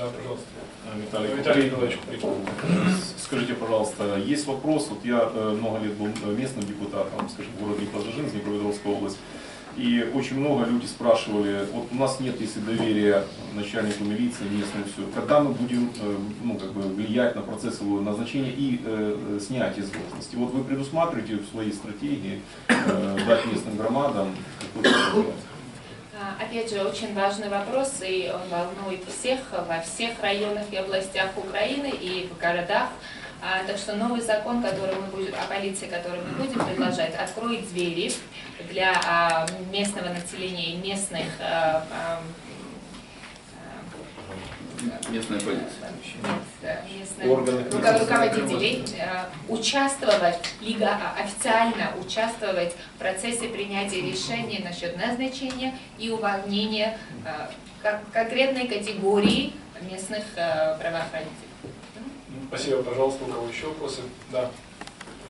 Да, пожалуйста. Виталий, Виталий Николаевич, скажите, пожалуйста, есть вопрос, вот я э, много лет был местным депутатом, скажем, в городе Пожежин, Днепропетровская область, и очень много люди спрашивали, вот у нас нет, если доверия начальнику милиции, местному все, когда мы будем, э, ну, как бы влиять на процесс его назначения и э, э, снятия с должности. Вот вы предусматриваете в своей стратегии э, дать местным громадам какой-то Опять же, очень важный вопрос, и он волнует всех во всех районах и областях Украины и в городах. А, Так что новый закон, который мы будем, о полиции, который мы будем предложать, откроет двери для а, местного населения и местных а, а, а, Местная полиция. Органы руко- руководителей э, участвовать, либо а, официально участвовать в процессе принятия решений насчет назначения и увольнения э, кон- конкретной категории местных э, правоохранителей. Спасибо, пожалуйста, у кого еще вопросы? Да.